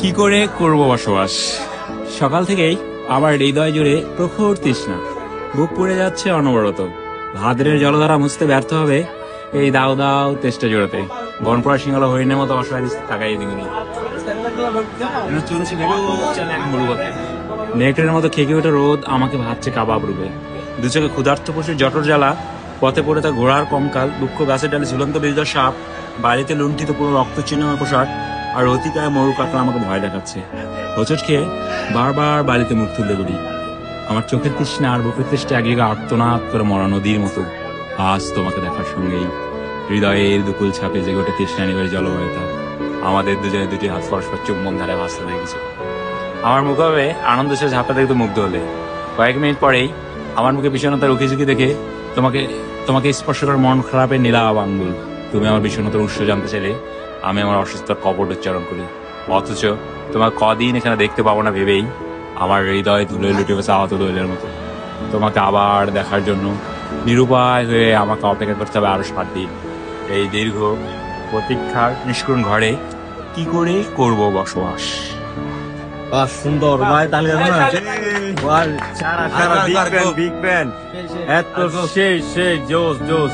কি করে করব বসবাস? সকাল থেকেই আমার হৃদয় জুড়ে প্রখর তৃষ্ণা। বুক পুড়ে যাচ্ছে অনবরত। ভাদ্রের জলধারা মুছতে ব্যর্থ হবে এই দাও দাও তেষ্টা জোড়াতে। বনপড়া সিংহল হরিণের মতো অসহায় তাকাই দিগুনি। নেকড়ের মতো খেকে ওঠে রোদ আমাকে ভাবছে কাবাব রূপে। দু চোখে ক্ষুধার্ত পশুর জটর জ্বালা পথে পড়ে তার ঘোড়ার কঙ্কাল, দুঃখ গাছের ডালে ঝুলন্ত বিরুদ্ধ সাপ, বাড়িতে লুণ্ঠিত পুরো রক্ত চিহ্ন পোশাক আর অতিকায় মরু কাকড়া আমাকে ভয় দেখাচ্ছে। হোচট খেয়ে বারবার বাড়িতে মুখ তুলতে বলি, আমার চোখের তৃষ্ণা আর বুকের তৃষ্ণা জায়গায় আর্তনাদ করে মরা নদীর মতো। আজ তোমাকে দেখার সঙ্গেই হৃদয়ের দুকুল ছাপে যে গোটে তৃষ্ণা নিবের জলবায়ুতা। আমাদের দুজনে দুটি হাত পরস্পর চুম্বন ধারে ভাসতে দেখেছে আমার মুখে আনন্দ সে ঝাপটা দেখতে মুগ্ধ হলে। কয়েক মিনিট পরেই আমার মুখে বিষণ্ণতার উকি ঝুঁকি দেখে তোমাকে তোমাকে স্পর্শ করে মন খারাপের নীলাভ আঙ্গুল। তুমি আমার বিষণ্ণতার উৎস জানতে চাইলে আমি আমার অসুস্থতার কপট উচ্চারণ করি। অথচ তোমার কদিন এখানে দেখতে পাবো না ভেবেই আমার হৃদয় তুলে লুটে বসে আহত দৈলের মতো। তোমাকে আবার দেখার জন্য নিরুপায় হয়ে আমাকে অপেক্ষা করতে হবে আরও সাত দিন। এই দীর্ঘ প্রতীক্ষার নিষ্করুণ ঘরে কি করে করব বসবাস? বাহ সুন্দর। ভাই তাহলে সারা সারা বিগ ব্যান্ড বিগ ব্যান্ড এত সেই সেই জোস জোস